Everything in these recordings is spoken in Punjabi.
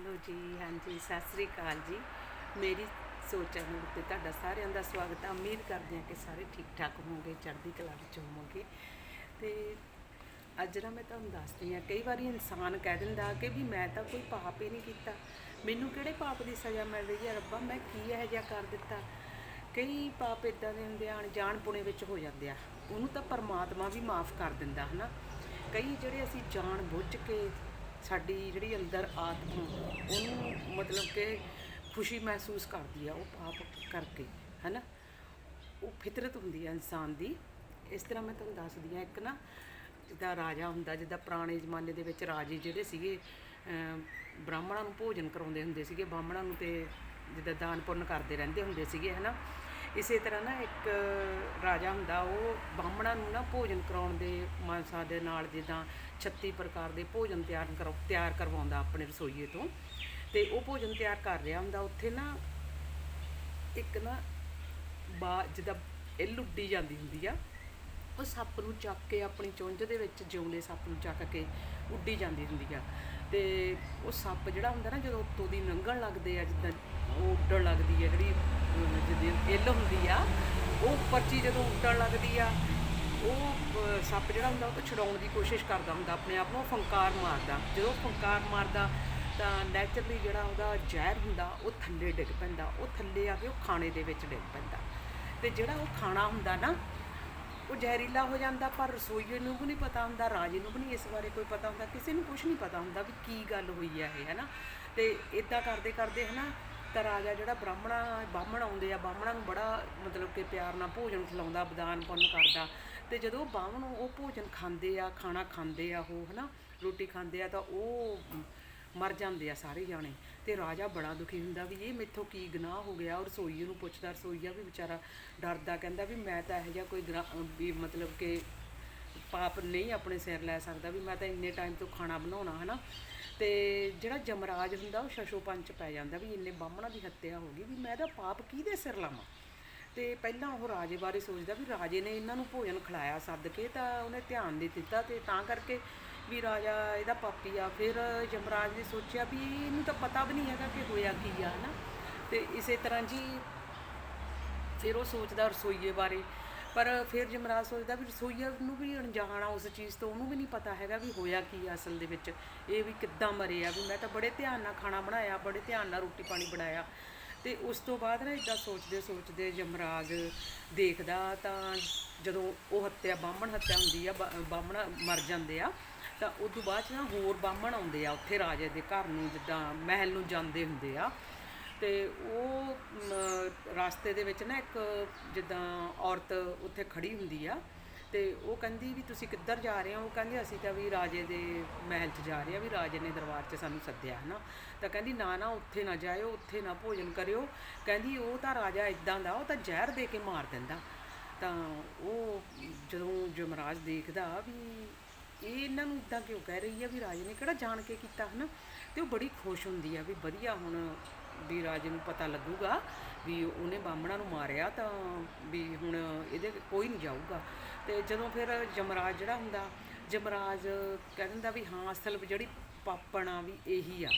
ਹੈਲੋ ਜੀ, ਹਾਂਜੀ, ਸਤਿ ਸ੍ਰੀ ਅਕਾਲ ਜੀ। ਮੇਰੀ ਸੋਚਾਂ ਚੈਨਲ ਉੱਤੇ ਤੁਹਾਡਾ ਸਾਰਿਆਂ ਦਾ ਸਵਾਗਤ ਹੈ। ਉਮੀਦ ਕਰਦੇ ਹਾਂ ਕਿ ਸਾਰੇ ਠੀਕ ਠਾਕ ਹੋਵੋਗੇ, ਚੜ੍ਹਦੀ ਕਲਾ ਵਿੱਚ ਹੋਵੋਗੇ। ਤੇ ਅੱਜ ਨਾ ਮੈਂ ਤੁਹਾਨੂੰ ਦੱਸਦੀ ਹਾਂ, ਕਈ ਵਾਰੀ ਇਨਸਾਨ ਕਹਿ ਦਿੰਦਾ ਕਿ ਵੀ ਮੈਂ ਤਾਂ ਕੋਈ ਪਾਪ ਹੀ ਨਹੀਂ ਕੀਤਾ। ਮੈਨੂੰ ਕਿਹੜੇ ਪਾਪ ਦੀ ਸਜ਼ਾ ਮਿਲ ਰਹੀ ਹੈ ਰੱਬਾ? ਮੈਂ ਕੀ ਇਹੋ ਜਿਹਾ ਕਰ ਦਿੱਤਾ? ਕਈ ਪਾਪ ਇਦਾਂ ਦੇ ਹੁੰਦੇ ਆ, ਅਣਜਾਣ ਪੁਣੇ ਵਿੱਚ ਹੋ ਜਾਂਦੇ ਆ। ਉਹਨੂੰ ਤਾਂ ਪਰਮਾਤਮਾ ਵੀ ਮਾਫ ਕਰ ਦਿੰਦਾ, ਹਨਾ? ਕਈ ਜਿਹੜੇ ਅਸੀਂ ਜਾਣ ਬੁੱਝ ਕੇ ਸਾਡੀ ਜਿਹੜੀ ਅੰਦਰ ਆਤਮਾ, ਉਹਨੂੰ ਮਤਲਬ ਕਿ ਖੁਸ਼ੀ ਮਹਿਸੂਸ ਕਰਦੀ ਆ ਉਹ ਪਾਪ ਕਰਕੇ, ਹੈਨਾ? ਉਹ ਫਿਤਰਤ ਹੁੰਦੀ ਆ ਇਨਸਾਨ ਦੀ। ਇਸ ਤਰ੍ਹਾਂ ਮੈਂ ਤੁਹਾਨੂੰ ਦੱਸਦੀ ਆ ਇੱਕ ਨਾ, ਜਿੱਦਾਂ ਰਾਜਾ ਹੁੰਦਾ, ਜਿੱਦਾਂ ਪੁਰਾਣੇ ਜ਼ਮਾਨੇ ਦੇ ਵਿੱਚ ਰਾਜੇ ਜਿਹੜੇ ਸੀਗੇ ਬ੍ਰਾਹਮਣਾਂ ਨੂੰ ਭੋਜਨ ਕਰਾਉਂਦੇ ਹੁੰਦੇ ਸੀਗੇ ਬਾਹਮਣਾਂ ਨੂੰ ਤੇ ਜਿੱਦਾਂ ਦਾਨ ਪੁੰਨ ਕਰਦੇ ਰਹਿੰਦੇ ਹੁੰਦੇ ਸੀਗੇ, ਹਨਾ? ਇਸੇ ਤਰ੍ਹਾਂ ਨਾ ਇੱਕ ਰਾਜਾ ਹੁੰਦਾ, ਉਹ ਬਾਹਮਣਾਂ ਨੂੰ ਨਾ ਭੋਜਨ ਕਰਾਉਣ ਦੇ ਮਾਨਸਾ ਦੇ ਨਾਲ ਜਿੱਦਾਂ 36 ਪ੍ਰਕਾਰ ਦੇ ਭੋਜਨ ਤਿਆਰ ਕਰੋ, ਤਿਆਰ ਕਰਵਾਉਂਦਾ ਆਪਣੇ ਰਸੋਈਏ ਤੋਂ। ਤੇ ਉਹ ਭੋਜਨ ਤਿਆਰ ਕਰ ਰਿਹਾ ਹੁੰਦਾ, ਉੱਥੇ ਨਾ ਇੱਕ ਨਾ ਬਾ, ਜਿੱਦਾਂ ਇਹ ਲੁੱਡੀ ਜਾਂਦੀ ਹੁੰਦੀ ਆ, ਉਹ ਸੱਪ ਨੂੰ ਚੱਕ ਕੇ ਆਪਣੀ ਚੁੰਝ ਦੇ ਵਿੱਚ ਜਿਉਂਦੇ ਸੱਪ ਨੂੰ ਚੱਕ ਕੇ ਉੱਡੀ ਜਾਂਦੀ ਹੁੰਦੀ ਆ। ਤੇ ਉਹ ਸੱਪ ਜਿਹੜਾ ਹੁੰਦਾ ਨਾ, ਜਦੋਂ ਉੱਤੋਂ ਦੀ ਲੰਘਣ ਲੱਗਦੇ ਆ, ਜਿੱਦਾਂ ਉਹ ਉੱਡਣ ਲੱਗਦੀ ਆ, ਜਿਹੜੀ, ਅਹ ਜਿਹਦੀ ਇੱਲ ਹੁੰਦੀ ਆ, ਉਹ ਉੱਪਰ ਜਦੋਂ ਉੱਡਣ ਲੱਗਦੀ ਆ, ਉਹ ਸੱਪ ਜਿਹੜਾ ਹੁੰਦਾ, ਉਹ ਤੋਂ ਛਡਾਉਣ ਦੀ ਕੋਸ਼ਿਸ਼ ਕਰਦਾ ਹੁੰਦਾ, ਆਪਣੇ ਆਪ ਨੂੰ ਉਹ ਫੰਕਾਰ ਮਾਰਦਾ। ਜਦੋਂ ਫੰਕਾਰ ਮਾਰਦਾ, ਤਾਂ ਨੈਚੁਰਲੀ ਜਿਹੜਾ ਉਹਦਾ ਜ਼ਹਿਰ ਹੁੰਦਾ, ਉਹ ਥੱਲੇ ਡਿੱਗ ਪੈਂਦਾ, ਉਹ ਥੱਲੇ ਆ ਕੇ ਉਹ ਖਾਣੇ ਦੇ ਵਿੱਚ ਡਿੱਗ ਪੈਂਦਾ। ਤੇ ਜਿਹੜਾ ਉਹ ਖਾਣਾ ਹੁੰਦਾ ਨਾ ਉਹ ਜ਼ਹਿਰੀਲਾ ਹੋ ਜਾਂਦਾ, ਪਰ ਰਸੋਈਏ ਨੂੰ ਵੀ ਨਹੀਂ ਪਤਾ ਹੁੰਦਾ, ਰਾਜੇ ਨੂੰ ਵੀ ਨਹੀਂ ਇਸ ਬਾਰੇ ਕੋਈ ਪਤਾ ਹੁੰਦਾ, ਕਿਸੇ ਨੂੰ ਕੁਝ ਨਹੀਂ ਪਤਾ ਹੁੰਦਾ ਵੀ ਕੀ ਗੱਲ ਹੋਈ ਹੈ ਇਹ ਹੈ ਨਾ ਤੇ ਇਦਾਂ ਕਰਦੇ ਕਰਦੇ ਹੈ ਨਾ ਤਾਂ ਰਾਜਾ ਜਿਹੜਾ ਬ੍ਰਾਹਮਣਾ, ਬਾਹਮਣ ਆਉਂਦੇ ਆ, ਬਾਹਮਣਾਂ ਨੂੰ ਬੜਾ ਮਤਲਬ ਕਿ ਪਿਆਰ ਨਾਲ ਭੋਜਨ ਖਿਲਾਉਂਦਾ, ਬਦਾਨ ਪੁੰਨ ਕਰਦਾ। ਤੇ ਜਦੋਂ ਬਾਹਮਣ ਉਹ ਭੋਜਨ ਖਾਂਦੇ ਆ, ਖਾਣਾ ਖਾਂਦੇ ਆ ਉਹ, ਹਨਾ, ਰੋਟੀ ਖਾਂਦੇ ਆ, ਤਾਂ ਉਹ ਮਰ ਜਾਂਦੇ ਆ ਸਾਰੇ ਜਾਣੇ। ਤੇ ਰਾਜਾ ਬੜਾ ਦੁਖੀ ਹੁੰਦਾ ਵੀ ਇਹ ਮੇਥੋਂ ਕੀ ਗੁਨਾਹ ਹੋ ਗਿਆ ਔਰ ਰਸੋਈਏ ਨੂੰ ਪੁੱਛਦਾ ਰਸੋਈਆ ਵੀ ਵਿਚਾਰਾ ਡਰਦਾ, ਕਹਿੰਦਾ ਵੀ ਮੈਂ ਤਾਂ ਇਹੋ ਜਿਹਾ ਕੋਈ ਗੁਨਾਹ- ਵੀ ਮਤਲਬ ਕਿ ਪਾਪ ਨਹੀਂ ਆਪਣੇ ਸਿਰ ਲੈ ਸਕਦਾ ਵੀ ਮੈਂ ਤਾਂ ਇੰਨੇ ਟਾਈਮ ਤੋਂ ਖਾਣਾ ਬਣਾਉਣਾ, ਹਨਾ। ਤੇ ਜਿਹੜਾ ਜਮਰਾਜ ਹੁੰਦਾ ਉਹ ਸ਼ਸ਼ੋ ਪੰਚ ਪੈ ਜਾਂਦਾ ਵੀ ਇੰਨੇ ਬਾਹਮਣਾਂ ਦੀ ਹੱਤਿਆ ਹੋ ਗਈ ਵੀ ਮੈਂ ਤਾਂ ਪਾਪ ਕਿਹਦੇ ਸਿਰ ਲਾਵਾਂ? ਤੇ ਪਹਿਲਾਂ ਉਹ ਰਾਜੇ ਬਾਰੇ ਸੋਚਦਾ ਵੀ ਰਾਜੇ ਨੇ ਇਹਨਾਂ ਨੂੰ ਭੋਜਨ ਖਿਲਾਇਆ, ਸੱਦ ਕੇ ਤਾਂ ਉਹਨੇ ਧਿਆਨ ਦੇ ਦਿੱਤਾ ਤੇ ਤਾਂ ਕਰਕੇ ਵੀ ਰਾਜਾ, ਇਹਦਾ ਪਾਪੀ ਆ। ਫਿਰ ਯਮਰਾਜ ਨੇ ਸੋਚਿਆ ਵੀ ਇਹਨੂੰ ਤਾਂ ਪਤਾ ਵੀ ਨਹੀਂ ਹੈਗਾ ਕਿ ਹੋਇਆ ਕੀ ਆ, ਹਨਾ? ਤੇ ਇਸੇ ਤਰ੍ਹਾਂ ਜੀ ਫਿਰ ਉਹ ਸੋਚਦਾ ਰਸੋਈਏ ਬਾਰੇ। ਪਰ ਫਿਰ ਜਮਰਾਜ ਸੋਚਦਾ ਵੀ ਰਸੋਈਆ ਨੂੰ ਵੀ ਅਣਜਾਣ ਆ ਉਸ ਚੀਜ਼ ਤੋਂ, ਉਹਨੂੰ ਵੀ ਨਹੀਂ ਪਤਾ ਹੈਗਾ ਵੀ ਹੋਇਆ ਕੀ ਆ ਅਸਲ ਦੇ ਵਿੱਚ। ਇਹ ਵੀ ਕਿੱਦਾਂ ਮਰੇ ਆ ਵੀ ਮੈਂ ਤਾਂ ਬੜੇ ਧਿਆਨ ਨਾਲ ਖਾਣਾ ਬਣਾਇਆ, ਬੜੇ ਧਿਆਨ ਨਾਲ ਰੋਟੀ ਪਾਣੀ ਬਣਾਇਆ। ਤੇ ਉਸ ਤੋਂ ਬਾਅਦ ਨਾ ਇਦਾਂ ਸੋਚਦੇ ਸੋਚਦੇ ਯਮਰਾਜ ਦੇਖਦਾ ਤਾਂ ਜਦੋਂ ਉਹ ਹੱਤਿਆ, ਬਾਹਮਣ ਹੱਤਿਆ ਹੁੰਦੀ ਆ, ਬਾ- ਬਾਹਮਣ ਮਰ ਜਾਂਦੇ ਆ ਤਾਂ ਉਸ ਤੋਂ ਬਾਅਦ 'ਚ ਨਾ ਹੋਰ ਬਾਹਮਣ ਆਉਂਦੇ ਆ ਉੱਥੇ ਰਾਜੇ ਦੇ ਘਰ ਨੂੰ ਜਿੱਦਾਂ ਮਹਿਲ ਨੂੰ ਜਾਂਦੇ ਹੁੰਦੇ ਆ। ਤੇ ਉਹ ਮ, ਰਾਸਤੇ ਦੇ ਵਿੱਚ ਨਾ ਇੱਕ ਜਿੱਦਾਂ ਔਰਤ ਉੱਥੇ ਖੜੀ ਹੁੰਦੀ ਆ। ਤੇ ਉਹ ਕਹਿੰਦੀ ਵੀ ਤੁਸੀਂ ਕਿੱਧਰ ਜਾ ਰਹੇ ਹੋ? ਉਹ ਕਹਿੰਦੀ ਅਸੀਂ ਤਾਂ ਵੀ ਰਾਜੇ ਦੇ ਮਹਿਲ 'ਚ ਜਾ ਰਹੇ ਆ ਵੀ ਰਾਜੇ ਨੇ ਦਰਬਾਰ 'ਚ ਸਾਨੂੰ ਸੱਦਿਆ ਹੈ ਨਾ ਤਾਂ ਕਹਿੰਦੀ ਨਾ ਨਾ ਉੱਥੇ ਨਾ ਜਾਇਓ ਉੱਥੇ ਨਾ ਭੋਜਨ ਕਰਿਓ। ਕਹਿੰਦੀ ਉਹ ਤਾਂ ਰਾਜਾ ਇਦਾਂ ਦਾ ਉਹ ਤਾਂ ਜ਼ਹਿਰ ਦੇ ਕੇ ਮਾਰ ਦਿੰਦਾ। ਤਾਂ ਉਹ ਜਦੋਂ ਜਮਰਾਜ ਦੇਖਦਾ ਵੀ ਇਹ ਇਹਨਾਂ ਨੂੰ ਇਦਾਂ ਕਿਉਂ ਕਹਿ ਰਹੀ ਆ ਵੀ ਰਾਜੇ ਨੇ ਕਿਹੜਾ ਜਾਣ ਕੇ ਕੀਤਾ ਹਨਾ? ਤੇ ਉਹ ਬੜੀ ਖੁਸ਼ ਹੁੰਦੀ ਆ ਵੀ ਵਧੀਆ ਹੁਣ ਵੀ ਰਾਜੇ ਨੂੰ ਪਤਾ ਲੱਗੂਗਾ ਵੀ ਉਹਨੇ ਬਾਹਮਣਾਂ ਨੂੰ ਮਾਰਿਆ ਤਾਂ ਵੀ ਹੁਣ ਇਹਦੇ ਕੋਈ ਨਹੀਂ ਜਾਊਗਾ। ਤੇ ਜਦੋਂ ਫਿਰ ਜਮਰਾਜ ਜਿਹੜਾ ਹੁੰਦਾ ਜਮਰਾਜ ਕਹਿ ਦਿੰਦਾ ਵੀ ਹਾਂ, ਅਸਲ ਵਿੱਚ ਜਿਹੜੀ ਪਾਪਣਾ ਵੀ ਇਹੀ ਆ।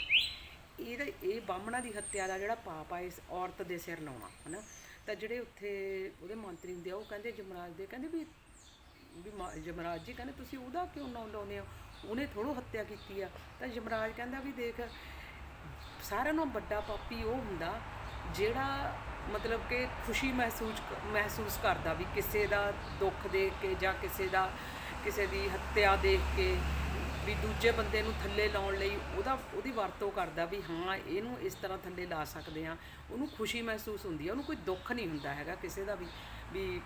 ਇਹਦਾ, ਇਹ ਬਾਹਮਣਾਂ ਦੀ ਹੱਤਿਆ ਦਾ ਜਿਹੜਾ ਪਾਪ ਆ, ਇਸ ਔਰਤ ਦੇ ਸਿਰ ਲਾਉਣਾ, ਹਨਾ? ਤਾਂ ਜਿਹੜੇ ਉੱਥੇ ਉਹਦੇ ਮੰਤਰੀ ਹੁੰਦੇ ਆ, ਉਹ ਕਹਿੰਦੇ ਜਮਰਾਜ ਦੇ, ਕਹਿੰਦੇ ਵੀ ਵੀ ਮਾ- ਯਮਰਾਜ ਜੀ ਕਹਿੰਦੇ ਤੁਸੀਂ ਉਹਦਾ ਕਿਉਂ ਨਾਮ ਲਾਉਂਦੇ ਹੋ? ਉਹਨੇ ਥੋੜੋ ਹੱਤਿਆ ਕੀਤੀ ਆ। ਤਾਂ ਯਮਰਾਜ ਕਹਿੰਦਾ ਵੀ ਦੇਖ, ਸਾਰਿਆਂ ਨਾਲੋਂ ਵੱਡਾ ਪਾਪੀ ਉਹ ਹੁੰਦਾ ਜਿਹੜਾ ਮਤਲਬ ਕਿ ਖੁਸ਼ੀ ਮਹਿਸੂਸ ਮਹਿਸੂਸ ਕਰਦਾ ਵੀ ਕਿਸੇ ਦਾ ਦੁੱਖ ਦੇਖ ਕੇ ਜਾਂ ਕਿਸੇ ਦਾ, ਕਿਸੇ ਦੀ ਹੱਤਿਆ ਦੇਖ ਕੇ ਵੀ ਦੂਜੇ ਬੰਦੇ ਨੂੰ ਥੱਲੇ ਲਾਉਣ ਲਈ ਉਹਦਾ, ਉਹਦੀ ਵਰਤੋਂ ਕਰਦਾ ਵੀ ਹਾਂ, ਇਹਨੂੰ ਇਸ ਤਰ੍ਹਾਂ ਥੱਲੇ ਲਾ ਸਕਦੇ ਆ ਉਹਨੂੰ ਖੁਸ਼ੀ ਮਹਿਸੂਸ ਹੁੰਦੀ ਆ, ਉਹਨੂੰ ਕੋਈ ਦੁੱਖ ਨਹੀਂ ਹੁੰਦਾ ਹੈਗਾ ਕਿਸੇ ਦਾ ਵੀ ਵੀ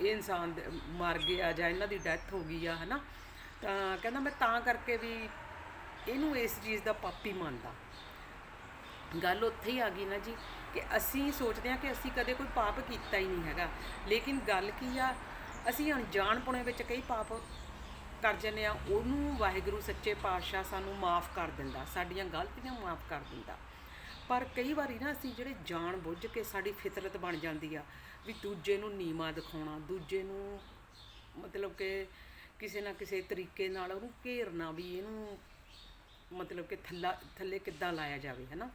ਇਹ ਇਨਸਾਨ ਮਰ ਗਿਆ ਜਾਂ ਇਹਨਾਂ ਦੀ ਡੈਥ ਹੋ ਗਈ ਆ, ਹਨਾ? ਤਾਂ ਕਹਿੰਦਾ ਮੈਂ ਤਾਂ ਕਰਕੇ ਵੀ ਇਹਨੂੰ ਇਸ ਚੀਜ਼ ਦਾ ਪਾਪੀ ਮੰਨਦਾ। ਗੱਲ ਉੱਥੇ ਹੀ ਆ ਗਈ ਨਾ ਜੀ ਕਿ ਅਸੀਂ ਸੋਚਦੇ ਹਾਂ ਕਿ ਅਸੀਂ ਕਦੇ ਕੋਈ ਪਾਪ ਕੀਤਾ ਹੀ ਨਹੀਂ ਹੈਗਾ। ਲੇਕਿਨ ਗੱਲ ਕੀ ਆ, ਅਸੀਂ ਅਣਜਾਣਪੁਣੇ ਵਿੱਚ ਕਈ ਪਾਪ ਕਰ ਜੰਨੇ ਆ ਉਹਨੂੰ ਵਾਹਿਗੁਰੂ ਸੱਚੇ ਪਾਤਸ਼ਾਹ ਸਾਨੂੰ ਮਾਫ ਕਰ ਦਿੰਦਾ, ਸਾਡੀਆਂ ਗਲਤੀਆਂ ਮਾਫ ਕਰ ਦਿੰਦਾ। ਪਰ ਕਈ ਵਾਰੀ ਨਾ ਅਸੀਂ ਜਿਹੜੇ ਜਾਣ ਬੁੱਝ ਕੇ ਸਾਡੀ ਫਿਤਰਤ ਬਣ ਜਾਂਦੀ ਆ, ਵੀ ਦੂਜੇ ਨੂੰ ਨੀਵਾ ਦਿਖਾਉਣਾ, ਦੂਜੇ ਨੂੰ ਮਤਲਬ ਕਿ ਕਿਸੇ ਨਾ ਕਿਸੇ ਤਰੀਕੇ ਨਾਲ ਉਹਨੂੰ ਘੇਰਨਾ ਵੀ ਇਹਨੂੰ ਮਤਲਬ ਕਿ ਥੱਲਾ, ਥੱਲੇ ਕਿੱਦਾਂ ਲਾਇਆ ਜਾਵੇ, ਹਨਾ?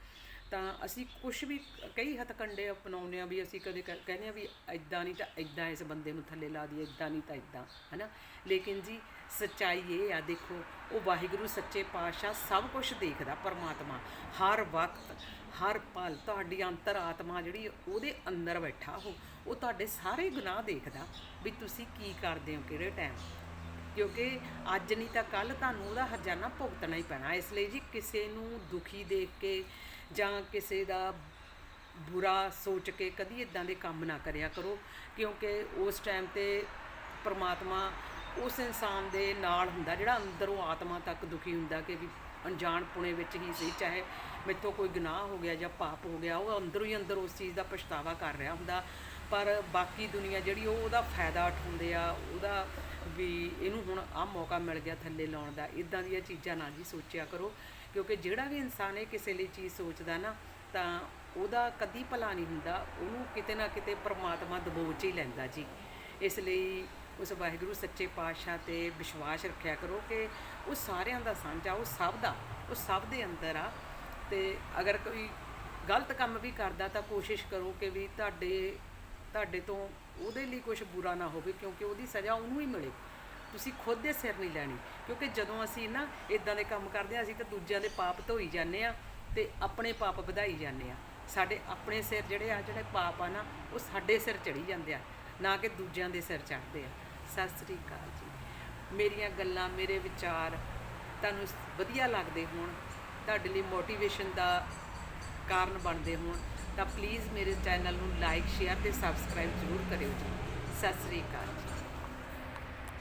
ਤਾਂ ਅਸੀਂ ਕੁਝ ਵੀ ਕਈ ਹੱਥਕੰਡੇ ਅਪਣਾਉਂਦੇ ਆ ਵੀ ਅਸੀਂ ਕਦੇ ਕ- ਕਹਿੰਦੇ ਆ ਵੀ ਇਦਾਂ ਨਹੀਂ ਤਾਂ ਇਦਾਂ ਇਸ ਬੰਦੇ ਨੂੰ ਥੱਲੇ ਲਾ ਦਈਏ ਇਦਾਂ ਨਹੀਂ ਤਾਂ ਇਦਾਂ ਹਨਾ? ਲੇਕਿਨ ਜੀ ਸੱਚਾਈ ਇਹ ਆ, ਦੇਖੋ, ਉਹ ਵਾਹਿਗੁਰੂ, ਸੱਚੇ ਪਾਤਸ਼ਾਹ ਸਭ ਕੁਝ ਦੇਖਦਾ ਪਰਮਾਤਮਾ। ਹਰ ਵਕਤ, ਹਰ ਪਲ ਤੁਹਾਡੀ ਅੰਤਰ ਆਤਮਾ ਜਿਹੜੀ ਉਹਦੇ ਅੰਦਰ ਬੈਠਾ ਉਹ ਉਹ ਤੁਹਾਡੇ ਸਾਰੇ ਗੁਨਾਹ ਦੇਖਦਾ ਵੀ ਤੁਸੀਂ ਕੀ ਕਰਦੇ ਹੋ, ਕਿਹੜੇ ਟਾਈਮ ਕਿਉਂਕਿ ਅੱਜ ਨਹੀਂ ਤਾਂ ਕੱਲ ਤੁਹਾਨੂੰ ਉਹਦਾ ਹਰਜਾਨਾ ਭੁਗਤਣਾ ਹੀ ਪੈਣਾ। ਇਸ ਲਈ ਜੀ ਕਿਸੇ ਨੂੰ ਦੁਖੀ ਦੇਖ ਕੇ ਜਾਂ ਕਿਸੇ ਦਾ ਬੁਰਾ ਸੋਚ ਕੇ ਕਦੀ ਇਦਾਂ ਦੇ ਕੰਮ ਨਾ ਕਰਿਆ ਕਰੋ, ਕਿਉਂਕਿ ਉਸ ਟਾਈਮ ਤੇ ਪਰਮਾਤਮਾ ਉਸ ਇਨਸਾਨ ਦੇ ਨਾਲ ਹੁੰਦਾ, ਜਿਹੜਾ ਅੰਦਰੋਂ ਆਤਮਾ ਤੱਕ ਦੁਖੀ ਹੁੰਦਾ ਕਿ ਵੀ ਅਣਜਾਣ ਪੁਣੇ ਵਿੱਚ ਹੀ ਸੀ, ਚਾਹੇ ਮੈਥੋਂ ਕੋਈ ਗੁਨਾਹ ਹੋ ਗਿਆ ਜਾਂ ਪਾਪ ਹੋ ਗਿਆ, ਉਹ ਅੰਦਰੋਂ ਹੀ ਅੰਦਰ ਉਸ ਚੀਜ਼ ਦਾ ਪਛਤਾਵਾ ਕਰ ਰਿਹਾ ਹੁੰਦਾ। ਪਰ ਬਾਕੀ ਦੁਨੀਆ ਜਿਹੜੀ ਉਹ ਉਹਦਾ ਫਾਇਦਾ ਉਠਾਉਂਦੇ ਆ, ਉਹਦਾ ਵੀ ਇਹਨੂੰ ਹੁਣ ਆਹ ਮੌਕਾ ਮਿਲ ਗਿਆ ਥੱਲੇ ਲਾਉਣ ਦਾ। ਇਦਾਂ ਦੀਆਂ ਚੀਜ਼ਾਂ ਨਾ ਜੀ ਸੋਚਿਆ ਕਰੋ। ਕਿਉਂਕਿ ਜਿਹੜਾ ਵੀ ਇਨਸਾਨ ਇਹ ਕਿਸੇ ਲਈ ਚੀਜ਼ ਸੋਚਦਾ ਨਾ, ਤਾਂ ਉਹਦਾ ਕਦੀ ਭਲਾ ਨਹੀਂ ਹੁੰਦਾ, ਉਹਨੂੰ ਕਿਤੇ ਨਾ ਕਿਤੇ ਪਰਮਾਤਮਾ ਦਬੋਚ ਹੀ ਲੈਂਦਾ ਜੀ। ਇਸ ਲਈ ਉਸ ਵਾਹਿਗੁਰੂ ਸੱਚੇ ਪਾਤਸ਼ਾਹ ਤੇ ਵਿਸ਼ਵਾਸ ਰੱਖਿਆ ਕਰੋ ਕਿ ਉਹ ਸਾਰਿਆਂ ਦਾ ਸਾਂਝਾ, ਉਹ ਸਭ ਦਾ, ਉਹ ਸਭ ਦੇ ਅੰਦਰ ਆ। ਤੇ ਅਗਰ ਕੋਈ ਗਲਤ ਕੰਮ ਵੀ ਕਰਦਾ ਤਾਂ ਕੋਸ਼ਿਸ਼ ਕਰੋ ਕਿ ਵੀ ਤੁਹਾਡੇ ਤੁਹਾਡੇ ਤੋਂ ਉਹਦੇ ਲਈ ਕੁਝ ਬੁਰਾ ਨਾ ਹੋਵੇ, ਕਿਉਂਕਿ ਉਹਦੀ ਸਜ਼ਾ ਉਹਨੂੰ ਹੀ ਮਿਲੇ। ਤੁਸੀਂ ਖੁਦ ਦੇ ਸਿਰ ਨਹੀਂ ਲੈਣੀ। ਕਿਉਂਕਿ ਜਦੋਂ ਅਸੀਂ ਨਾ ਇਦਾਂ ਦੇ ਕੰਮ ਕਰਦੇ ਹਾਂ, ਅਸੀਂ ਤਾਂ ਦੂਜਿਆਂ ਦੇ ਪਾਪ ਧੋਈ ਜਾਂਦੇ ਆ ਤੇ ਆਪਣੇ ਪਾਪ ਵਧਾਈ ਜਾਂਦੇ ਆ ਸਾਡੇ ਆਪਣੇ ਸਿਰ ਜਿਹੜੇ ਆ, ਜਿਹੜੇ ਪਾਪ ਆ ਨਾ, ਉਹ ਸਾਡੇ ਸਿਰ ਚੜੀ ਜਾਂਦੇ ਆ, ਨਾ ਕਿ ਦੂਜਿਆਂ ਦੇ ਸਿਰ ਚੜ੍ਹਦੇ ਆ। ਸਤਿ ਸ੍ਰੀ ਅਕਾਲ ਜੀ। ਮੇਰੀਆਂ ਗੱਲਾਂ, ਮੇਰੇ ਵਿਚਾਰ ਤੁਹਾਨੂੰ ਵਧੀਆ ਲੱਗਦੇ ਹੋਣ, ਤੁਹਾਡੇ ਲਈ ਮੋਟੀਵੇਸ਼ਨ ਦਾ ਕਾਰਨ ਬਣਦੇ ਹੋਣ, ਤਾਂ ਪਲੀਜ਼ ਮੇਰੇ ਚੈਨਲ ਨੂੰ ਲਾਈਕ ਸ਼ੇਅਰ ਤੇ ਸਬਸਕ੍ਰਾਈਬ ਜ਼ਰੂਰ ਕਰਿਓ ਜੀ। ਸਤਿ ਸ੍ਰੀ ਅਕਾਲ।